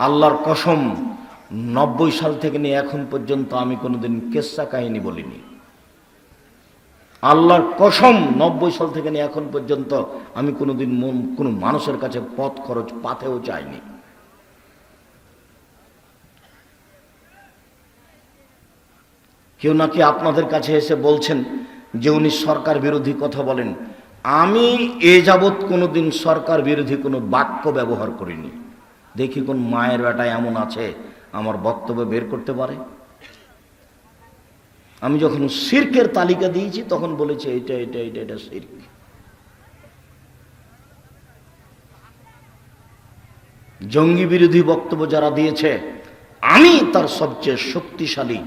আল্লাহর কসম, নব্বই সাল থেকে নিয়ে এখন পর্যন্ত আমি কোনোদিন কেসা কাহিনী বলিনি। আল্লাহর কসম, নব্বই সাল থেকে নিয়ে এখন পর্যন্ত আমি কোনোদিন কোনো মানুষের কাছে পথ খরচ পাতেও চাইনি। কেউ নাকি আপনাদের কাছে এসে বলছেন যে উনি সরকার বিরোধী কথা বলেন। আমি এ যাবৎ কোনোদিন সরকার বিরোধী কোনো বাক্য ব্যবহার করিনি। দেখি কোন মায়ের বেটা এমন আছে, আমার বক্তব্য বের করতে পারে। আমি যখন সিরকের তালিকা দিয়েছি, তখন বলেছি, এটা এটা এটা এটা সিরক। জঙ্গি বিরোধী বক্তব্য যারা দিয়েছে, আমি তার সবচেয়ে শক্তিশালী,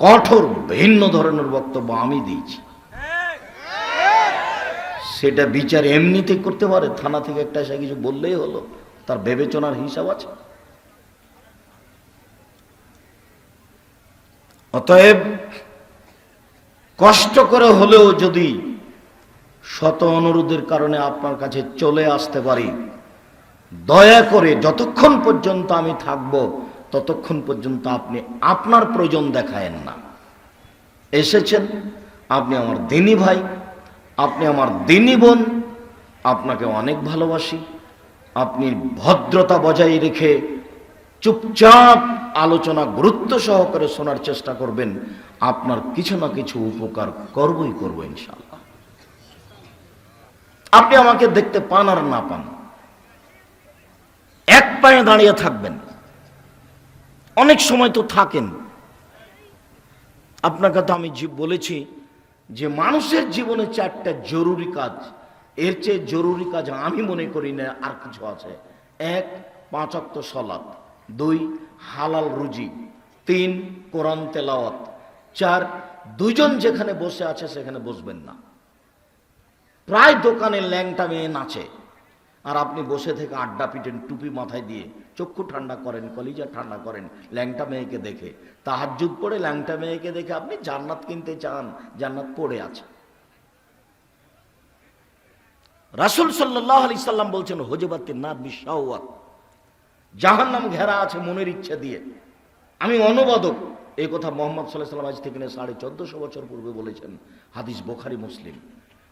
কঠোর, ভিন্ন ধরনের বক্তব্য আমি দিয়েছি। সেটা বিচার এমনিতে করতে পারে, থানা থেকে একটা এসে কিছু বললেই হলো। তার বিবেচনার হিসাব আছে। অতএব কষ্ট করে হলেও যদি শত অনুরোধের কারণে আপনার কাছে চলে আসতে পারি, দয়া করে যতক্ষণ পর্যন্ত আমি থাকব, ততক্ষণ পর্যন্ত আপনি আপনার প্রয়োজন দেখায়েন না। এসেছেন, আপনি আমার দিনী ভাই, আপনি আমার দিনী বোন, আপনাকে অনেক ভালোবাসি। আপনি ভদ্রতা বজায় রেখে চুপচাপ আলোচনা গুরুত্ব সহকারে শোনার চেষ্টা করবেন, আপনার কিছু না কিছু উপকার করবই করব ইনশাল্লাহ আপনি আমাকে দেখতে পান আর না পান, এক পায়ে দাঁড়িয়ে থাকবেন। অনেক সময় তো থাকেন। আপনাকে তো আমি বলেছি যে মানুষের জীবনে চারটা জরুরি কাজ এর চেয়ে জরুরি কাজ আমি মনে করি না আর কিছু আছে। এক পাঁচাত্ত সলাৎ দুই, হালাল রুজি। তিন, কোরআন তেলাওয়াত। চার, দুজন যেখানে বসে আছে সেখানে বসবেন না। প্রায় দোকানে ল্যাংটা মেয়ে নাচে। আর আপনি বসে থেকে আড্ডা পিটেন, টুপি মাথায় দিয়ে চক্ষু ঠান্ডা করেন, কলিজা ঠান্ডা করেন, ল্যাংটা মেয়েকে দেখে। তাহাজুদ পড়ে ল্যাংটা মেয়েকে দেখে আপনি জান্নাত কিনতে চান, জান্নাত পড়ে আছে। রাসুল সাল্লাহ আলি সাল্লাম বলছেন হজবাতির না বিশ্বাওয়াত জাহান নাম ঘেরা আছে মনের ইচ্ছা দিয়ে। আমি অনুবাদক। এই কথা মোহাম্মদ সাল্লাহ সাল্লাম আজ থেকে সাড়ে চোদ্দশো বছর পূর্বে বলেছেন, হাদিস বোখারি, মুসলিম।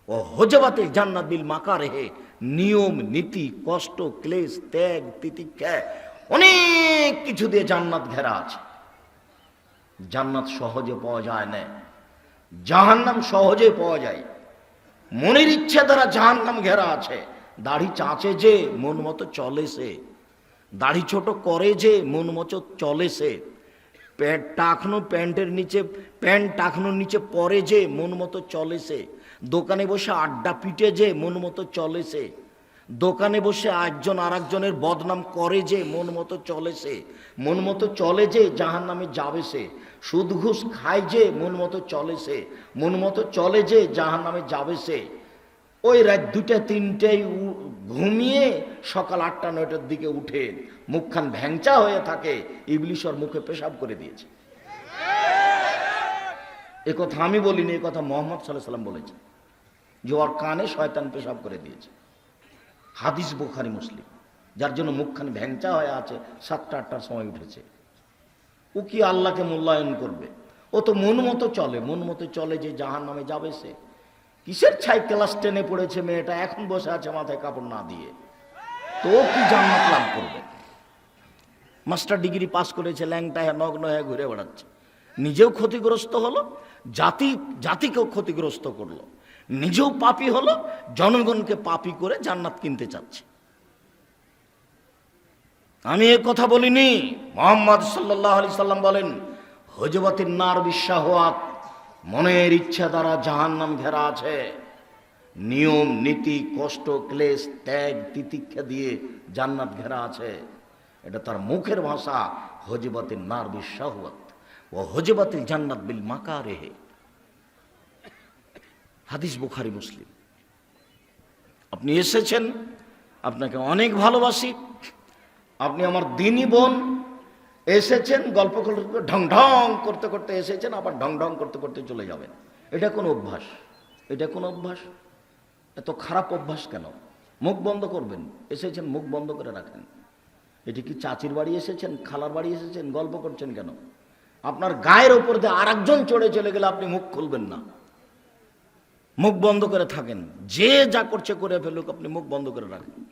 ও হজবাতে জান্নাত বিল মাকা রেহে নিয়ম, নীতি, কষ্ট, ক্লেশ, ত্যাগ তিতিক্ষা অনেক কিছু দিয়ে জান্নাত ঘেরা আছে। জান্নাত সহজে পাওয়া যায় না। জাহান্নাম সহজে পাওয়া যায়। মনের ইচ্ছে দ্বারা জাহান্নাম ঘেরা আছে। দাড়ি চাঁচে যে, মন মতো চলে সে। দাড়ি ছোট করে যে, মন মতো চলে সে। প্যান্ট টাকনো প্যান্টের নিচে, প্যান্ট টাকনোর নিচে পরে যে, মন মতো চলে সে। দোকানে বসে আড্ডা পিটে যে, মন মতো চলে সে। দোকানে বসে একজন আর একজনের বদনাম করে যে, মন মতো চলে সে, মন মতো চলে যে জাহান নামে যাবে সে সুদ ঘুষ খায় যে, মন মতো চলে সে, মন মতো চলে যে জাহান নামে যাবে সে। ওই রাত দুটা তিনটেই ঘুমিয়ে সকাল আটটা, নয়টার দিকে উঠে মুখখান ভ্যাংচা হয়ে থাকে ইবলিশর মুখে পেশাব করে দিয়েছে। এ কথা আমি বলিনি, এ কথা মোহাম্মদ সাল্লাহ সাল্লাম বলেছে যে ওর কানে শয়তান পেশাব করে দিয়েছে। হাদিস বুখারি, মুসলিম। যার জন্য মুখখান ভ্যাংচা হয়ে আছে, সাতটা, আটটার সময় উঠেছে। ও কি আল্লাহকে মূল্যায়ন করবে? ও তো মন মতো চলে, মন মতো চলে যে জাহান নামে যাবে সে। কিসের ছাই ক্লাস টেনে পড়েছে মেয়েটা? এখন বসে আছে মাথায় কাপড় না দিয়ে। তো ও কি জান্নাত লাভ করবে? মাস্টার ডিগ্রি পাস করেছে, ল্যাংটা হ্যাঁ নগ্ন হয়ে ঘুরে বেড়াচ্ছে। নিজেও ক্ষতিগ্রস্ত হলো, জাতি, জাতিকেও ক্ষতিগ্রস্ত করল। নিজেও পাপি হলো, জনগণকে পাপি করে জান্নাত কিনতে চাচ্ছে। আমি এ কথা বলিনি, মোহাম্মদ সাল্লাহ আলি সাল্লাম বলেন হজবতের নার বিশ্বাহাত মনের ইচ্ছা দ্বারা জাহান্নাম ঘেরা আছে। নিয়ম, নীতি, কষ্ট, ক্লেশ, ত্যাগ, তিতিক্ষা দিয়ে জান্নাত ঘেরা আছে। এটা তার মুখের ভাষা হজবতের নার বিশ্বাহাত ও হজবতের জান্নাত বিল মাকা রেহে হাদিস বুখারি, মুসলিম। আপনি এসেছেন, আপনাকে অনেক ভালোবাসি। আপনি আমার দিনই বোন, এসেছেন, গল্প ঢং ঢং করতে করতে এসেছেন, আবার ঢং ঢং করতে করতে চলে যাবেন। এটা কোন অভ্যাস? এটা কোন অভ্যাস? এত খারাপ অভ্যাস কেন? মুখ বন্ধ করবেন, এসেছেন, মুখ বন্ধ করে রাখেন। এটি কি চাচির বাড়ি এসেছেন, খালার বাড়ি এসেছেন, গল্প করছেন কেন? আপনার গায়ের ওপর দিয়ে আরেকজন চড়ে চলে গেলে আপনি মুখ খুলবেন না। মুখ বন্ধ করে থাকেন। যে যা করছে করে ফেলুক, আপনি মুখ বন্ধ করে রাখেন।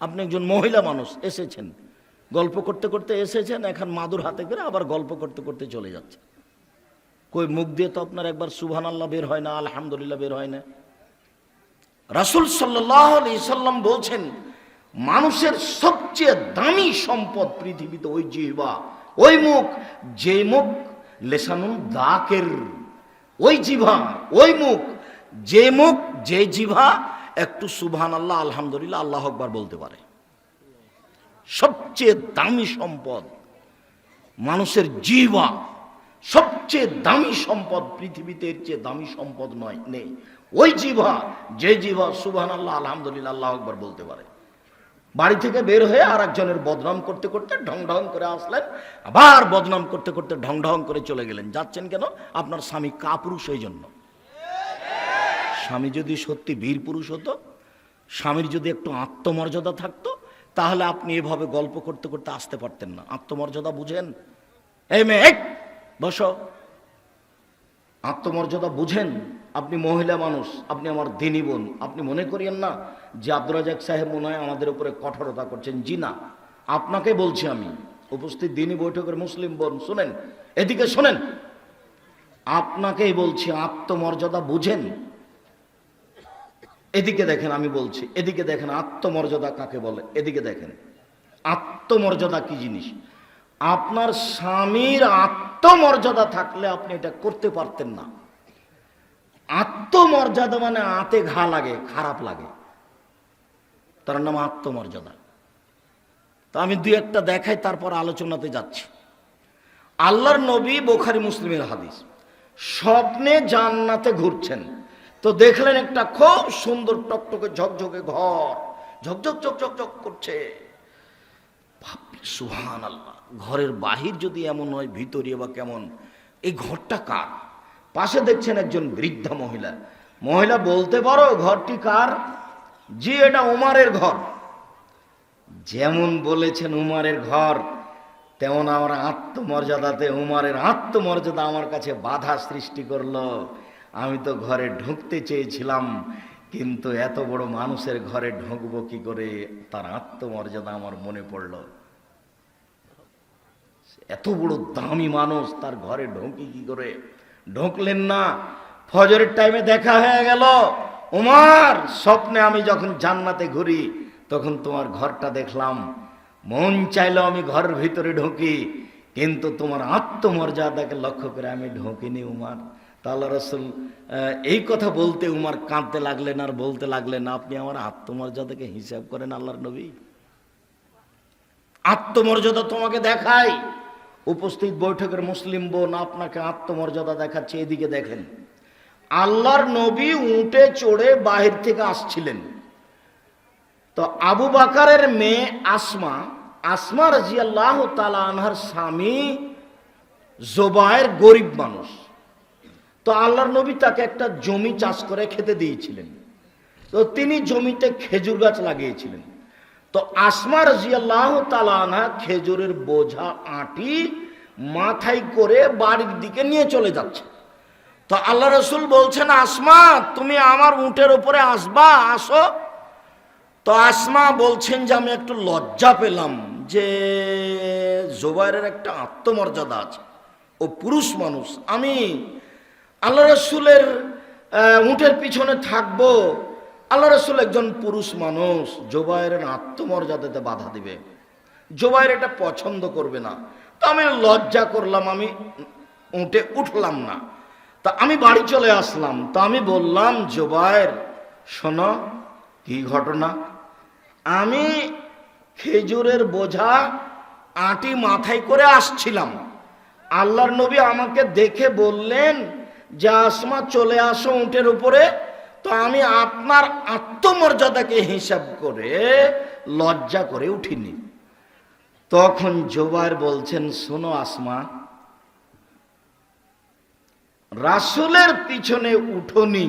আপনি একজন মহিলা মানুষ, এসেছেন। গল্প করতে করতে এসেছেন, এখন মাদুর হাতে করে আবার গল্প করতে করতে চলে যাচ্ছে। কই, মুখ দিয়ে তো আপনার একবার সুবহান আল্লাহ বের হয় না, আলহামদুলিল্লাহ বের হয় না। রাসুল সাল্লাহ সাল্লাম বলছেন, মানুষের সবচেয়ে দামি সম্পদ পৃথিবীতে ওই জিহ্বা, ওই মুখ। যে মুখ লেসানুন দাকের, ওই জিভা ওই মুখ। যে মুখ, যে জিভা একটু সুবহান আল্লাহ আলহামদুলিল্লাহ, আল্লাহ আকবার বলতে পারে। সবচেয়ে দামি সম্পদ মানুষের জিহ্বা, সবচেয়ে দামি সম্পদ পৃথিবীতে এর চেয়ে দামি সম্পদ নয়, নেই। ওই জিভা যে জিভা সুবহান আল্লাহ আলহামদুলিল্লাহ, আল্লাহ আকবার বলতে পারে। বাড়ি থেকে বের হয়ে আর একজনের বদনাম করতে করতে ঢং ঢং করে আসলেন, আবার বদনাম করতে করতে ঢং ঢং করে চলে গেলেন। যাচ্ছেন কেন? আপনার স্বামী কাপুরুষ এই জন্য। স্বামী যদি সত্যি বীর পুরুষ হতো, স্বামীর যদি একটু আত্মমর্যাদা থাকতো, তাহলে আপনি এভাবে গল্প করতে করতে আসতে পারতেন না। আত্মমর্যাদা বুঝেন? এই মেয়ে বসো। আত্মমর্যাদা বুঝেন? আপনি মহিলা মানুষ, আপনি আমার দিনী বোন। আপনি মনে করিয়েন না যে আব্দুল রাজাক সাহেব মনে হয় আমাদের উপরে কঠোরতা করছেন? জি না। আপনাকে বলছি আমি, উপস্থিত দিনী বৈঠকের মুসলিম বোন, শুনেন? এদিকে শোনেন? আপনাকেই বলছি, আত্মমর্যাদা বুঝেন? এদিকে দেখেন আমি বলছি, এদিকে দেখেন আত্মমর্যাদা কাকে বলে? এদিকে দেখেন। আত্মমর্যাদা কি জিনিস? আপনার স্বামীর আত্মমর্যাদা থাকলে আপনি এটা করতে পারতেন না। আত্মমর্যাদা মানে আতে ঘা লাগে, খারাপ লাগে। তার নাম আত্মমর্যাদা। তো আমি দুই একটা দেখাই, তারপর আলোচনাতে যাচ্ছি। আল্লাহর নবী বোখারি মুসলিমের হাদিস, স্বপ্নে জান্নাতে ঘুরছেন। তো দেখলেন একটা খুব সুন্দর টকটকে ঝকঝকে ঘর। ঝকঝক ঝকঝক ঝক করছে। সুহান আল্লাহ ঘরের বাহির যদি এমন হয়, ভিতরে বা কেমন, এই ঘরটা কার? পাশে দেখছেন একজন বৃদ্ধা মহিলা। মহিলা বলতে পারো, ঘরটি কার? জি, এটা উমারের ঘর। যেমন বলেছেন উমারের ঘর, তেমন আমার আত্মমর্যাদাতে উমারের আত্মমর্যাদা আমার কাছে বাধা সৃষ্টি করল। আমি তো ঘরে ঢুকতে চেয়েছিলাম, কিন্তু এত বড় মানুষের ঘরে ঢুকবো কি করে? তার আত্মমর্যাদা আমার মনে পড়ল। এত বড় দামি মানুষ তার ঘরে ঢোকি কি করে? ঢোকলেন না। ফজরের টাইমে দেখা হয়ে গেল, উমার, স্বপ্নে আমি যখন জান্নাতে ঘুরি, তখন তোমার ঘরটা দেখলাম। মন চাইলো আমি ঘরের ভিতরে ঢুকি, কিন্তু তোমার আত্মমর্যাদাকে লক্ষ্য করে আমি ঢুকিনি, উমার। তাহলে রসুল এই কথা বলতে উমার কাঁদতে লাগলেন আর বলতে লাগলেন, আপনি আমার আত্মমর্যাদাকে হিসাব করেন আল্লাহর নবী। আত্মমর্যাদা তোমাকে দেখায়। উপস্থিত বৈঠকের মুসলিম বোন আপনাকে আত্মমর্যাদা দেখাচ্ছে, এদিকে দেখেন। আল্লাহর নবী উঠে চড়ে বাহির থেকে আসছিলেন। তো আবু বাকারের মেয়ে আসমা আসমা রাজিয়াল্লাহ তালা আনহার স্বামী জোবায়ের গরিব মানুষ। তো আল্লাহর নবী তাকে একটা জমি চাষ করে খেতে দিয়েছিলেন। তো তিনি জমিতে খেজুর গাছ লাগিয়েছিলেন। তো আসমা রাজিয়াল্লাহ তালানা খেজুরের বোঝা আটি মাথায় করে বাড়ির দিকে নিয়ে চলে যাচ্ছে। তো আল্লাহ রসুল বলছেন, আসমা, তুমি আমার উটের উপরে আসবা, আসো। তো আসমা বলছেন যে, আমি একটু লজ্জা পেলাম যে জোবাইরের একটা আত্মমর্যাদা আছে। ও পুরুষ মানুষ। আমি আল্লাহ রসুলের উটের পিছনে থাকব। আল্লাহ রসুল একজন পুরুষ মানুষ, জোবাইরের আত্মমর্যাদাতে বাধা দিবে। জোবাইর এটা পছন্দ করবে না। তো আমি লজ্জা করলাম, আমি উঠে উঠলাম না। তা আমি বাড়ি চলে আসলাম। তো আমি বললাম, জোবাইর, শোনো, কি ঘটনা? আমি খেজুরের বোঝা আটি মাথায় করে আসছিলাম। আল্লাহর নবী আমাকে দেখে বললেন যে আসমা চলে আসো উটের উপরে, তো আমি আপনার আত্মমর্যাদাকে হিসাব করে লজ্জা করে উঠিনি। তখন জোবার বলছেন, শোনো আসমা, রাসুলের পিছনে উঠোনি,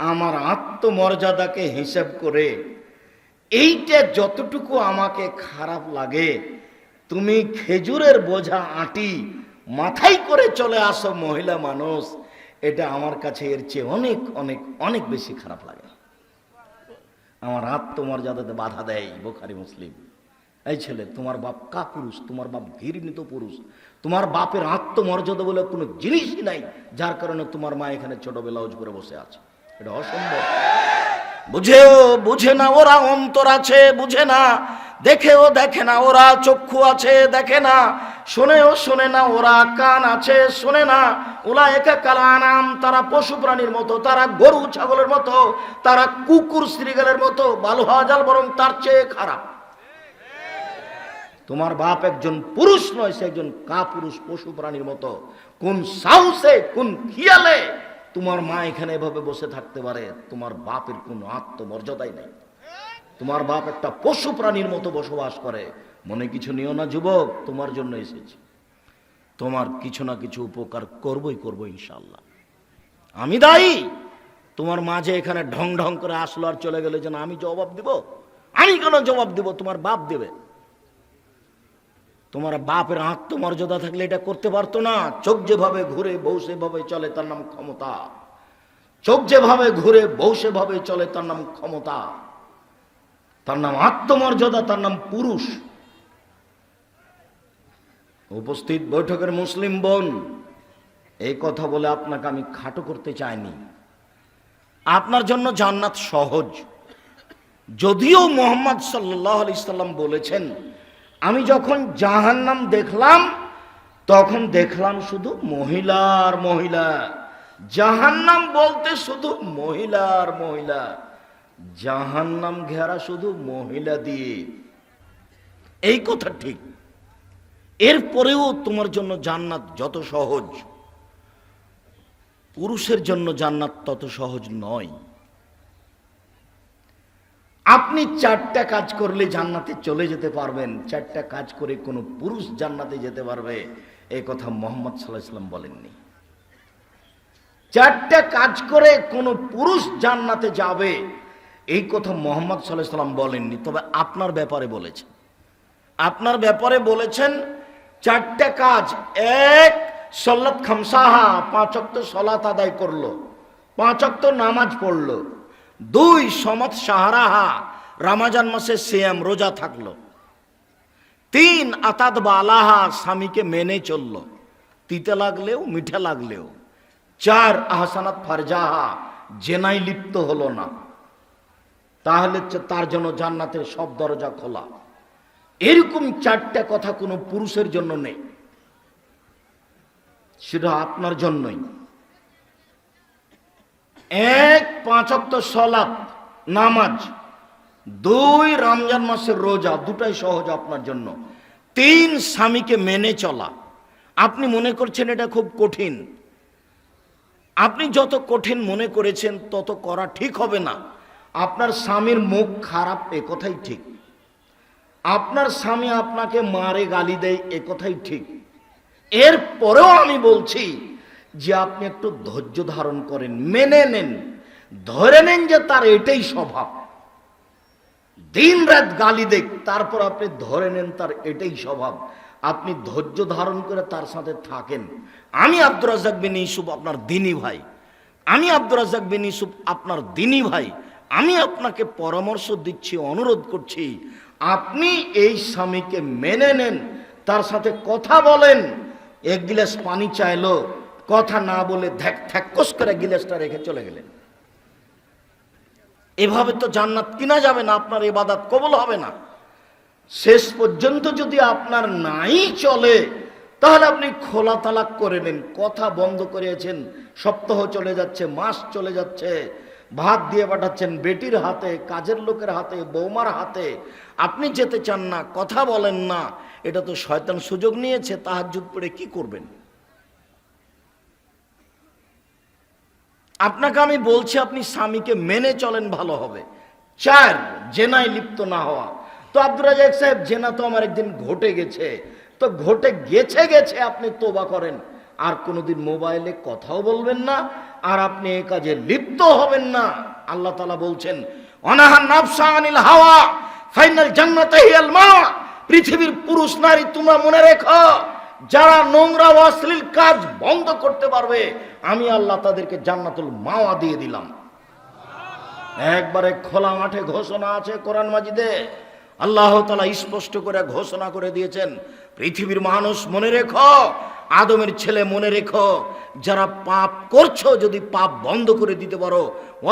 আমার আত্মমর্যাদাকে হিসাব করে। এইটা যতটুকু আমাকে খারাপ লাগে, তুমি খেজুরের বোঝা আটি মাথায় করে চলে আসো মহিলা মানুষ। এটা আমার কাছে এর চেয়ে অনেক অনেক অনেক বেশি খারাপ লাগে। আমার আত্মমর্যাদাতে বাধা দেয়, বোখারি মুসলিম। এই ছেলে, তোমার বাপ কা পুরুষ তোমার বাপ ঘৃণিত পুরুষ। তোমার বাপের আত্মমর্যাদা বলে কোনো জিনিসই নাই, যার কারণে তোমার মা এখানে ছোট ব্লাউজ পরে বসে আছে। এটা অসম্ভব। বুঝেও বুঝে না, ওরা অন্তর আছে, বুঝে না। দেখেও দেখে না, ওরা চক্ষু আছে, দেখে না। শোনেও শোনে না, ওরা কান আছে, শোনে না। ওলা একা কালানাম, তারা পশু প্রাণীর মতো, তারা গরু ছাগলের মতো, তারা কুকুর শ্রীগালের মতো বালু হাজাল বরং তার চেয়ে খারাপ। তোমার বাপ একজন পুরুষ নয়, সে একজন কা পুরুষ পশু প্রাণীর মতো। কোন সাহসে, কোন খিয়ালে তোমার মা এখানে এভাবে বসে থাকতে পারে, তোমার বাপের কোনো আত্মমর্যাদাই নেই। তোমার বাপ একটা পশু প্রাণীর মতো বসবাস করে। মনে কিছু নিও না যুবক, তোমার জন্য এসেছি। তোমার কিছু না কিছু উপকার করবই করব ইনশাল্লাহ আমি দায়ী। তোমার মাঝে এখানে ঢং ঢং করে আসলো আর চলে গেলে যেন আমি জবাব দিব? আমি কেন জবাব দিব? তোমার বাপ দেবে। তোমার বাপের আত্মমর্যাদা থাকলে এটা করতে পারতো না। চোখ যেভাবে ঘুরে বউ সেভাবে চলে, তার নাম ক্ষমতা। চোখ যেভাবে ঘুরে বউ সেভাবে চলে, তার নাম ক্ষমতা। তার নাম আত্মমর্যাদা, তার নাম পুরুষ। উপস্থিত বৈঠকের মুসলিম বোন, এই কথা বলে আপনাকে আমি খাটো করতে চাইনি। আপনার জন্য জান্নাত সহজ। যদিও মোহাম্মদ সাল্লাহ আলি সাল্লাম বলেছেন, আমি যখন জাহান্নাম দেখলাম, তখন দেখলাম শুধু মহিলার মহিলা। জাহান্নাম বলতে শুধু মহিলার মহিলা। জাহান্নাম ঘেরা শুধু মহিলা দিয়ে। এই কথা ঠিক। এরপরেও তোমার জন্য জান্নাত যত সহজ, পুরুষের জন্য জান্নাত তত সহজ নয়। আপনি চারটা কাজ করলে জান্নাতে চলে যেতে পারবেন, চারটা কাজ করে কোনো পুরুষ জান্নাতে যেতে পারবে এই কথা মোহাম্মদ সাল্লাহ ইসলাম বলেননি। চারটা কাজ করে কোনো পুরুষ জান্নাতে যাবে এই কথা মোহাম্মদ সাল্লাহ সাল্লাম বলেননি, তবে আপনার ব্যাপারে বলেছেন। আপনার ব্যাপারে বলেছেন, চারটা কাজ এক, সল্লাত খামসাহা, পাঁচ অক্ত সলাত আদায় করল, পাঁচ অক্ত নামাজ পড়ল, দুই, সমত সাহারাহা রামাজান মাসে সিয়াম রোজা থাকল, তিন আতাদ বা আলাহা স্বামীকে মেনে চলল, তিতে লাগলেও, মিঠে লাগলেও, চার, আহসানাত ফারজাহা জেনাই লিপ্ত হলো না। তাহলে তার জন্য জান্নাতের সব দরজা খোলা। এরকম চারটা কথা কোনো পুরুষের জন্য নেই। সেটা আপনার জন্যই। এক পাঁচক্ত সলাপ নামাজ, দুই রমজান মাসের রোজা, দুটাই সহজ আপনার জন্য। তিন, স্বামীকে মেনে চলা। আপনি মনে করছেন এটা খুব কঠিন। আপনি যত কঠিন মনে করেছেন, তত করা ঠিক হবে না। আপনার স্বামীর মুখ খারাপ, এ কথাই ঠিক। আপনার স্বামী আপনাকে মারে, গালি দেয়, এ কথাই ঠিক। এর পরেও আমি বলছি যে আপনি একটু ধৈর্য ধারণ করেন, মেনে নেন, ধরে নেন যে তার এটাই স্বভাব। দিন রাত গালি দেখ, তারপর আপনি ধরে নেন তার এটাই স্বভাব। আপনি ধৈর্য ধারণ করে তার সাথে থাকেন। আমি আব্দুর রাজাক বিন ইসুফ আপনার দিনী ভাই। আমি আব্দুর রাজাক বিন ইসুফ আপনার দিনী ভাই। আমি আপনাকে পরামর্শ দিচ্ছি, অনুরোধ করছি, আপনি এই স্বামীকে মেনে নেন, তার সাথে কথা বলেন, এক গিলাস পানি চাইলো, কথা না বলে ধ্যাক থ্যাকস করে গিলাসটা রেখে চলে গেলেন। এভাবে তো জান্নাত কিনা যাবে না, আপনার এবাদাত কবল হবে না। শেষ পর্যন্ত যদি আপনার নাই চলে, তাহলে আপনি খোলা তালাক করে নেন, কথা বন্ধ করেছেন, সপ্তাহ চলে যাচ্ছে, মাস চলে যাচ্ছে ভাত দিয়ে পাঠাচ্ছেন, বেটির হাতে, কাজের লোকের হাতে, বৌমার হাতে। আপনি যেতে চান না, কথা বলেন না। এটা তো শয়তান সুযোগ নিয়েছে তাহাজুদ পড়ে কি করবেন? আপনাকে আমি বলছি, আপনি স্বামীকে মেনে চলেন, ভালো হবে। চার, জেনায় লিপ্ত না হওয়া। তো আব্দুর সাহেব, জেনা তো আমার একদিন ঘটে গেছে। তো ঘটে গেছে গেছে আপনি তোবা করেন। আর কোনোদিন মোবাইলে কথাও বলবেন না আর আপনি এ কাজে লিপ্ত হবেন না। আল্লাহ তালা বলছেন অনাহা নাফসা আনিল হাওয়া, ফাইনাল জান্নাত হিয়াল মা। পৃথিবীর পুরুষ নারী তোমরা মনে রেখো, যারা নোংরা ও অশ্লীল কাজ বন্ধ করতে পারবে, আমি আল্লাহ তাদেরকে জান্নাতুল মাওয়া দিয়ে দিলাম। একবারে খোলা মাঠে ঘোষণা আছে কোরআন মাজিদে। আল্লাহ তালা স্পষ্ট করে ঘোষণা করে দিয়েছেন, পৃথিবীর মানুষ মনে রেখো, আদমের ছেলে মনে রেখো যারা পাপ করছ যদি পাপ বন্ধ করে দিতে পারো,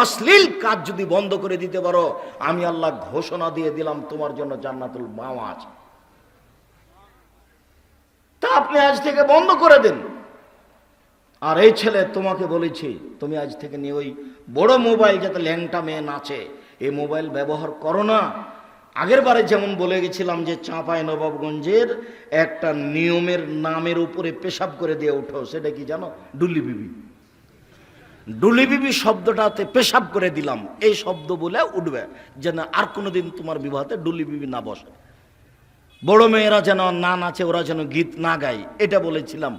অশ্লীল কাজ যদি বন্ধ করে দিতে পারো, আমি আল্লাহ ঘোষণা দিয়ে দিলাম, তোমার জন্য জান্নাতুল মাওয়া আছে। তা আপনি আজ থেকে বন্ধ করে দিন। আর এই ছেলে তোমাকে বলেছি, তুমি আজ থেকে নিয়ে ওই বড় মোবাইল যাতে ল্যাংটা মেয়ে নাচে, এই মোবাইল ব্যবহার করো না। আগের বারে যেমন বলে গেছিলাম যে চাঁপাই নবাবগঞ্জের একটা নিয়মের নামের উপরে পেশাব করে দিয়ে উঠো সেটা কি জানো? ডুলি বিবি। ডুলি বিবি শব্দটাতে পেশাব করে দিলাম, এই শব্দ বলে উঠবে, যেন আর কোনোদিন তোমার বিবাহতে ডুলি বিবি না বসে। বড় মেয়েরা যেন না নাচে, ওরা যেন গীত না গায়, এটা বলেছিলাম।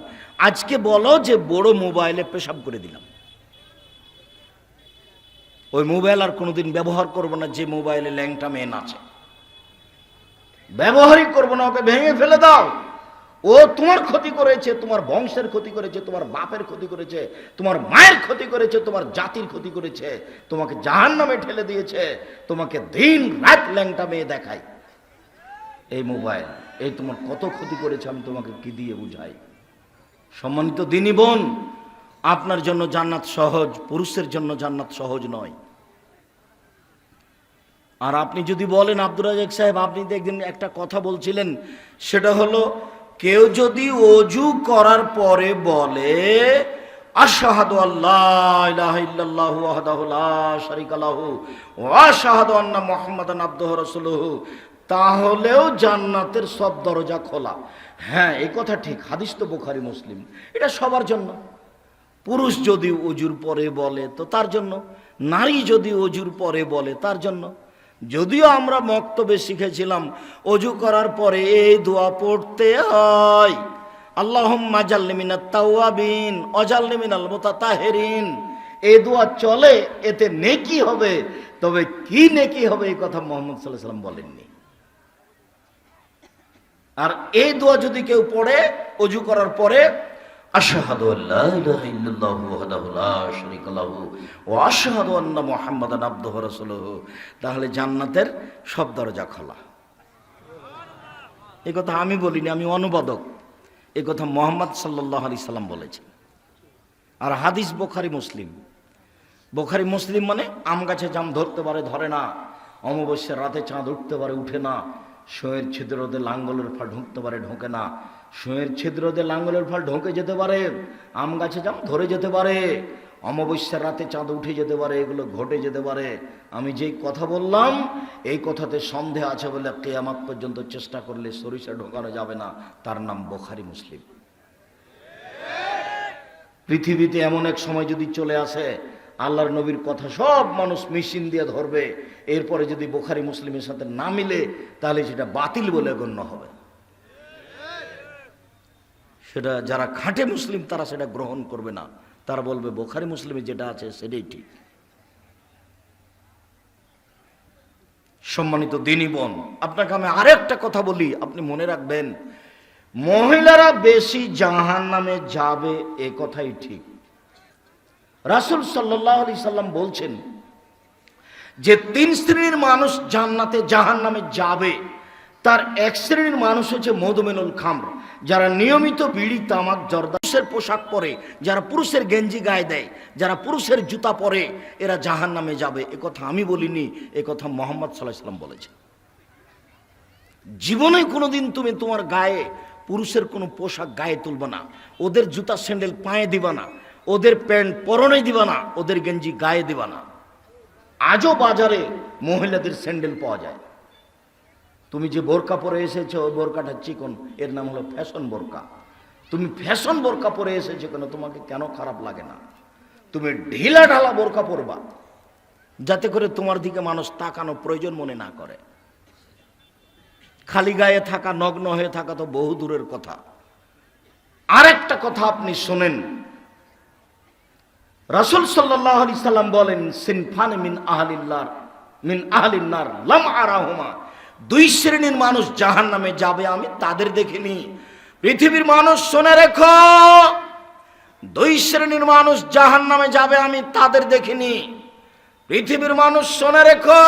আজকে বলো যে বড় মোবাইলে পেশাব করে দিলাম। ওই মোবাইল আর কোনোদিন ব্যবহার করব না যে মোবাইলে ল্যাংটা মেয়ে নাচে। ব্যবহারই করব না, ওকে ভেঙে ফেলে দাও। ও তোমার ক্ষতি করেছে, তোমার বংশের ক্ষতি করেছে, তোমার বাপের ক্ষতি করেছে, তোমার মায়ের ক্ষতি করেছে, তোমার জাতির ক্ষতি করেছে, তোমাকে জাহান নামে ঠেলে দিয়েছে, তোমাকে দিন রাত ল্যাংটা মেয়ে দেখায়। এই মোবাইল, এই তোমার কত ক্ষতি করেছে, আমি তোমাকে কি দিয়ে বুঝাই? সম্মানিত দিনী বোন, আপনার জন্য জান্নাত সহজ, পুরুষের জন্য জান্নাত সহজ নয়। আর আপনি যদি বলেন আব্দুর রাজাক সাহেব, আপনি একদিন একটা কথা বলছিলেন, সেটা হলো, কেউ যদি অজু করার পরে বলে তাহলেও জান্নাতের সব দরজা খোলা। হ্যাঁ এই কথা ঠিক, হাদিস তো বুখারী, মুসলিম। এটা সবার জন্য। পুরুষ যদি অজুর পরে বলে, তো তার জন্য। নারী যদি অজুর পরে বলে, তার জন্য। যদিও আমরা মক্তবে শিখেছিলাম অজু করার পরে এই দোয়া পড়তে হয়। আল্লাহুম্মা জাল্লি মিনাত তাওয়াবিন, অজাল্লি মিনাল মুতাতাহিরিন। এই দোয়া চলে, এতে নেকি হবে। তবে কি নেকি হবে এই কথা মোহাম্মদ আলাইহি সাল্লাম বলেননি। আর এই দোয়া যদি কেউ পড়ে, অজু করার পরে আশহাদু আল্লা ইলাহা ইল্লাল্লাহু ওয়াহদাহু লা শারীকা লাহু ওয়া আশহাদু আন্না মুহাম্মাদান আবদুহু ওয়া রাসূলুহু। তাহলে জান্নাতের সব দরজা খোলা। এই কথা আমি বলিনি, আমি অনুবাদক। এই কথা মোহাম্মদ সাল্লাল্লাহু আলাইহি সাল্লাম বলেছেন। আর হাদিস বোখারি, মুসলিম। বোখারি, মুসলিম মানে আম গাছে জাম ধরতে পারে, ধরে না। অমাবস্যার রাতে চাঁদ উঠতে পারে, উঠে না। শোয়ের ছিদ্রতে লাঙ্গলের ফল ঢুকতে পারে, ঢোকে না। শোয়ের ছিদ্রতে লাঙ্গলের ফল ঢোকে যেতে পারে, আম গাছে জাম ধরে যেতে পারে, অমাবস্যার রাতে চাঁদ উঠে যেতে পারে, এগুলো ঘটে যেতে পারে। আমি যেই কথা বললাম, এই কথাতে সন্দেহ আছে বলে কেয়ামাত পর্যন্ত চেষ্টা করলে সরিষা ঢোকানো যাবে না। তার নাম বোখারি মুসলিম। পৃথিবীতে এমন এক সময় যদি চলে আসে, আল্লাহর নবীর কথা সব মানুষ মেশিন দিয়ে ধরবে, এরপরে যদি বোখারি মুসলিমের সাথে না মিলে, তাহলে সেটা বাতিল বলে গণ্য হবে। সেটা যারা খাঁটে মুসলিম, তারা সেটা গ্রহণ করবে না। তারা বলবে, বোখারি মুসলিমে যেটা আছে সেটাই ঠিক। সম্মানিত দিনী বোন, আপনাকে আমি আরেকটা কথা বলি, আপনি মনে রাখবেন, মহিলারা বেশি জাহান নামে যাবে এ কথাই ঠিক। রাসুল সাল্লাহ আলি সাল্লাম বলছেন যে, তিন শ্রেণির মানুষ জান্নাতে জাহান নামে যাবে, তার এক শ্রেণির মানুষ হচ্ছে মধুমেনুল খামর। যারা নিয়মিত বিড়ি, তামাক, জর্দা, পুরুষের পোশাক পরে, যারা পুরুষের গেঞ্জি গায়ে দেয়, যারা পুরুষের জুতা পরে, এরা জাহান নামে যাবে কথা আমি বলিনি কথা মোহাম্মদ সাল্লাহ সাল্লাম বলেছে জীবনে কোনোদিন তুমি তোমার গায়ে, পুরুষের কোনো পোশাক গায়ে তুলবে না। ওদের জুতা স্যান্ডেল পায়ে দিবা না। ওদের প্যান্ট পরনে দিবা না। ওদের গেঞ্জি গায়ে দিবা না। আজও বাজারে মহিলাদের স্যান্ডেল পাওয়া যায়। তুমি যে বোরকা পরে এসেছ, ওই বোরকাটা চিকন। এর নাম হলো ফ্যাশন বোরকা। তুমি ফ্যাশন বোরকা পরে এসেছ কেন? তোমাকে কেন খারাপ লাগে না? তুমি ঢিলা ঢালা বোরকা পরবা, যাতে করে তোমার দিকে মানুষ তাকানো প্রয়োজন মনে না করে। খালি গায়ে থাকা, নগ্ন হয়ে থাকা তো বহু দূরের কথা। আরেকটা কথা আপনি শোনেন। রাসুল সাল্লাহ আলি সাল্লাম বলেন, সিনফান মিন আহলিল্লার মিন আহলিন নার, লাম আরাহুমা। দুই শ্রেণির মানুষ জাহান নামে যাবে, আমি তাদের দেখিনি। পৃথিবীর মানুষ শুনে রেখো, দুই শ্রেণির মানুষ জাহান নামে যাবে, আমি তাদের দেখিনি। পৃথিবীর মানুষ শুনে রেখো